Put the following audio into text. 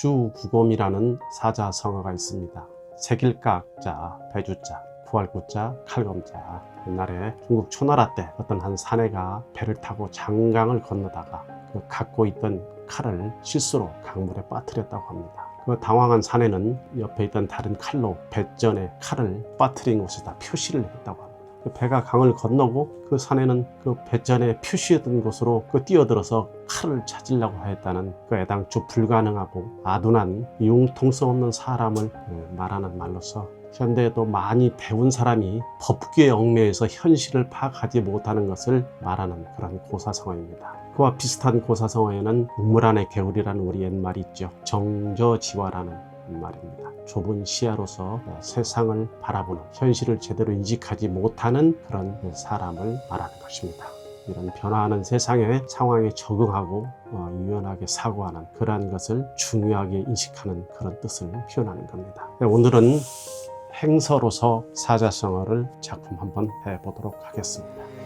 백주구검이라는 사자성어가 있습니다. 세길각자, 배주자, 구할구자, 칼검자. 옛날에 중국 초나라 때 어떤 한 사내가 배를 타고 장강을 건너다가 그 갖고 있던 칼을 실수로 강물에 빠뜨렸다고 합니다. 그 당황한 사내는 옆에 있던 다른 칼로 배전에 칼을 빠뜨린 곳에다 표시를 했다고 합니다. 그 배가 강을 건너고 그 사내는 그 배전에 표시했던 곳으로 그 뛰어들어서 칼을 찾으려고 하였다는 그 애당초 불가능하고 아둔한 융통성 없는 사람을 어, 말하는 말로서 현대에도 많이 배운 사람이 법규에 얽매여서 현실을 파악하지 못하는 것을 말하는 그런 고사성어입니다. 그와 비슷한 고사성어에는 우물 안의 개울이라는 우리 옛말이 있죠. 정저지화라는 말입니다. 좁은 시야로서 세상을 바라보는 현실을 제대로 인식하지 못하는 그런 사람을 말하는 것입니다. 이런 변화하는 세상의 상황에 적응하고 어, 유연하게 사고하는 그러한 것을 중요하게 인식하는 그런 뜻을 표현하는 겁니다. 네, 오늘은 행서로서 사자성어를 작품 한번 해보도록 하겠습니다.